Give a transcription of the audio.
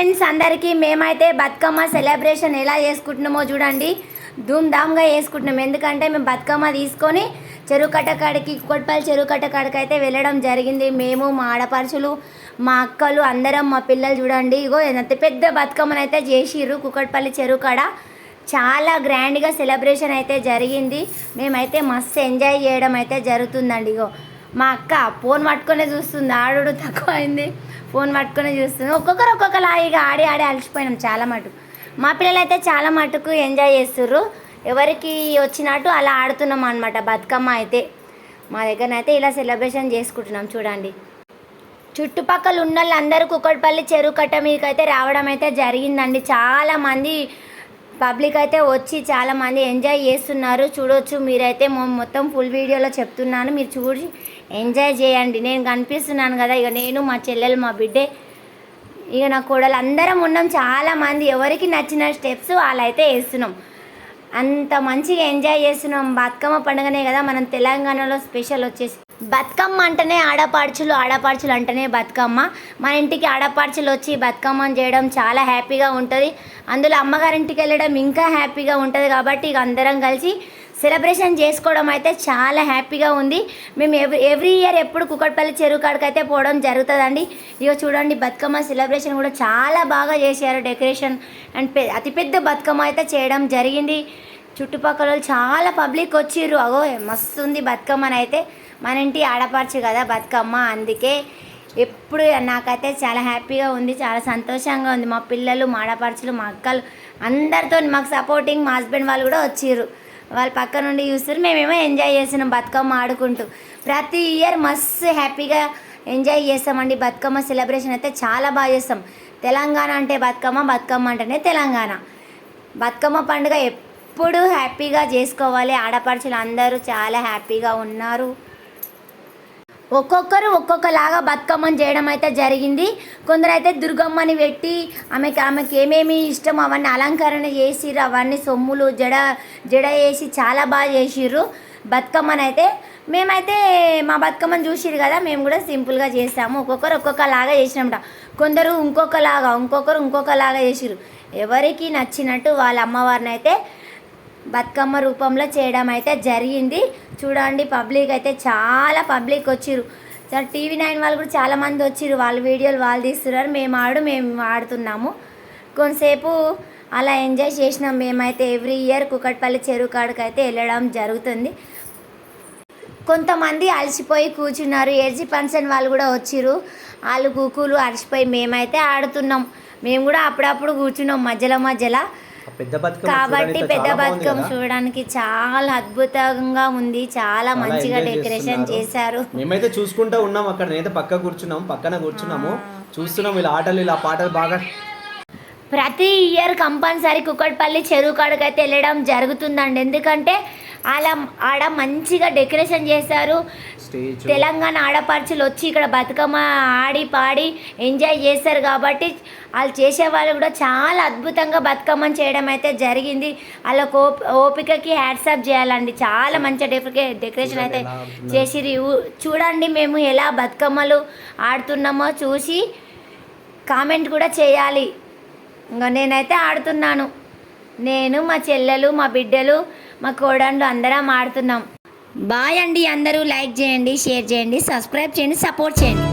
Friends అందరికీ మేమైతే Bathukamma celebration ఎలా చేసుకుంటున్నామో చూడండి. ధూమ్ధామ్గా చేసుకుంటున్నాం. ఎందుకంటే మేము బతుకమ్మ తీసుకొని చెరువు కట్టకాడికి కుక్కట్పల్లి చెరువు కట్టకాడికి అయితే వెళ్ళడం జరిగింది. మేము మా ఆడపడుచులు మా అక్కలు అందరం మా పిల్లలు చూడండి. ఇగో ఎంత పెద్ద బతుకమ్మను అయితే చేసిర్రు. కుక్కట్పల్లి చెరువు కాడ చాలా గ్రాండ్గా సెలబ్రేషన్ అయితే జరిగింది. మేమైతే మస్తు ఎంజాయ్ చేయడం అయితే జరుగుతుందండి. ఇగో మా అక్క ఫోన్ పట్టుకునే చూస్తుంది. ఆడు తక్కువ అయింది ఫోన్ పట్టుకుని చూస్తుంది. ఒక్కొక్కరు ఒక్కొక్కలా ఇక ఆడి ఆడి అలసిపోయినాం చాలా మటుకు. మా పిల్లలు అయితే చాలా మటుకు ఎంజాయ్ చేస్తుర్రు. ఎవరికి వచ్చినట్టు అలా ఆడుతున్నాం అనమాట బతుకమ్మ అయితే మా దగ్గరనైతే ఇలా సెలబ్రేషన్ చేసుకుంటున్నాం చూడండి. చుట్టుపక్కల ఉన్న వాళ్ళందరూ కుక్కడపల్లి చెరువు కట్ట మీదకి అయితే రావడం అయితే జరిగిందండి. చాలామంది పబ్లిక్ అయితే వచ్చి చాలా మంది ఎంజాయ్ చేస్తున్నారు. చూడొచ్చు మీరైతే మొ- మొత్తం ఫుల్ వీడియోలో చెప్తున్నాను. మీరు చూసి ఎంజాయ్ చేయండి. నేను కనిపిస్తున్నాను కదా ఇక నేను మా చెల్లెలు మా బిడ్డే ఇక నా కోడలు అందరం ఉన్నాం. చాలా మంది ఎవరికి నచ్చిన స్టెప్స్ వాళ్ళైతే వేస్తున్నాం. అంత మంచిగా ఎంజాయ్ చేస్తున్నాం. బతుకమ్మ పండుగనే కదా మనం తెలంగాణలో స్పెషల్ వచ్చేసి. బతుకమ్మ అంటేనే ఆడపాడుచులు ఆడపాడుచులు అంటేనే బతుకమ్మ. మన ఇంటికి ఆడపాడుచులు వచ్చి బతుకమ్మను చేయడం చాలా హ్యాపీగా ఉంటుంది. అందులో అమ్మగారింటికి వెళ్ళడం ఇంకా హ్యాపీగా ఉంటుంది కాబట్టి ఇక అందరం కలిసి సెలబ్రేషన్ చేసుకోవడం అయితే చాలా హ్యాపీగా ఉంది. మేము ఎవ్రీ ఎవ్రీ ఇయర్ ఎప్పుడు కుక్కట్పల్లి చెరువు కాడికి అయితే పోవడం జరుగుతుందండి. ఇక చూడండి బతుకమ్మ సెలబ్రేషన్ కూడా చాలా బాగా చేశారు డెకరేషన్. అండ్ పె అతిపెద్ద బతుకమ్మ అయితే చేయడం జరిగింది. చుట్టుపక్కల చాలా పబ్లిక్ వచ్చిర్రు. అగో మస్తు ఉంది బతుకమ్మని అయితే మన ఇంటి ఆడపరచు కదా బతుకమ్మ అందుకే ఎప్పుడు నాకైతే చాలా హ్యాపీగా ఉంది చాలా సంతోషంగా ఉంది. మా పిల్లలు మా ఆడపడుచులు మా అక్కలు అందరితో మాకు సపోర్టింగ్ మా హస్బెండ్ వాళ్ళు కూడా వచ్చిర్రు. వాళ్ళు పక్క నుండి చూస్తారు మేమేమో ఎంజాయ్ చేస్తున్నాం బతుకమ్మ ఆడుకుంటూ. ప్రతి ఇయర్ మస్తు హ్యాపీగా ఎంజాయ్ చేస్తామండి. బతుకమ్మ సెలబ్రేషన్ అయితే చాలా బాగా చేస్తాం. తెలంగాణ అంటే బతుకమ్మ బతుకమ్మ అంటేనే తెలంగాణ. బతుకమ్మ పండుగ ఎప్పుడు హ్యాపీగా చేసుకోవాలి. ఆడపడుచులు అందరూ చాలా హ్యాపీగా ఉన్నారు. ఒక్కొక్కరు ఒక్కొక్కలాగా బతుకమ్మని చేయడం అయితే జరిగింది. కొందరు అయితే దుర్గమ్మని పెట్టి ఆమెకి ఆమెకి ఏమేమి ఇష్టం అవన్నీ అలంకరణ చేసిర్రు. అవన్నీ సొమ్ములు జడ జడ వేసి చాలా బాగా చేసిర్రు. బతుకమ్మని అయితే మేమైతే మా బతుకమ్మని చూసిరు కదా మేము కూడా సింపుల్గా చేసాము. ఒక్కొక్కరు ఒక్కొక్కలాగా చేసినామట. కొందరు ఇంకొకలాగా ఇంకొకరు ఇంకొకలాగా చేసిరు ఎవరికి నచ్చినట్టు వాళ్ళ అమ్మవారిని అయితే బతుకమ్మ రూపంలో చేయడం అయితే జరిగింది. చూడండి పబ్లిక్ అయితే చాలా పబ్లిక్ వచ్చిర్రు. సార్ టీవీ నైన్ వాళ్ళు కూడా చాలామంది వచ్చిర్రు. వాళ్ళ వీడియోలు వాళ్ళు తీస్తున్నారు. మేము ఆడు మేము ఆడుతున్నాము. కొంతసేపు అలా ఎంజాయ్ చేసినాం. మేమైతే ఎవ్రీ ఇయర్ కుకట్పల్లి చెరువు కాడికి అయితే వెళ్ళడం జరుగుతుంది. కొంతమంది అలసిపోయి కూర్చున్నారు. ఏజీ ఫంక్షన్ వాళ్ళు కూడా వచ్చిర్రు. వాళ్ళు కూకులు అలసిపోయి మేమైతే ఆడుతున్నాం. మేము కూడా అప్పుడప్పుడు కూర్చున్నాం మధ్యలో మధ్యలో. కాబట్టి పెద్ద బతుకమ్మ. చూడడానికి చాలా అద్భుతంగా ఉంది చాలా మంచిగా డెకరేషన్. చేశారు. మేమైతే చూసుకుంటా ఉన్నాం అక్కడ నేనైతే పక్క కూర్చున్నాం పక్కన కూర్చున్నాము. చూస్తున్నాం ఇలా ఆటలు ఇలా పాటలు బాగా. ప్రతి ఇయర్ కంపల్సరీ కుక్కట్పల్లి చెరువు కాడికి అయితే వెళ్ళడం జరుగుతుందండి. ఎందుకంటే అలా ఆడ మంచిగా డెకరేషన్ చేశారు. తెలంగాణ ఆడపడుచులు వచ్చి ఇక్కడ బతుకమ్మ ఆడి పాడి ఎంజాయ్ చేస్తారు కాబట్టి వాళ్ళు చేసే వాళ్ళు కూడా చాలా అద్భుతంగా బతుకమ్మని చేయడం అయితే జరిగింది. వాళ్ళ ఓప్ ఓపికకి హ్యాట్సాప్ చేయాలండి. చాలా మంచి డెకరే డెకరేషన్ అయితే ఎలా ఉన్నారు. చేసి చూడండి మేము ఎలా బతుకమ్మలు ఆడుతున్నామో చూసి కామెంట్ కూడా చేయాలి. ఇంకా నేనైతే ఆడుతున్నాను. నేను మా చెల్లెలు మా బిడ్డలు మా కోడండు అందరం ఆడుతున్నాం. బాయ్ అండి అందరూ లైక్ చేయండి షేర్ చేయండి సబ్స్క్రైబ్ చేయండి సపోర్ట్ చేయండి.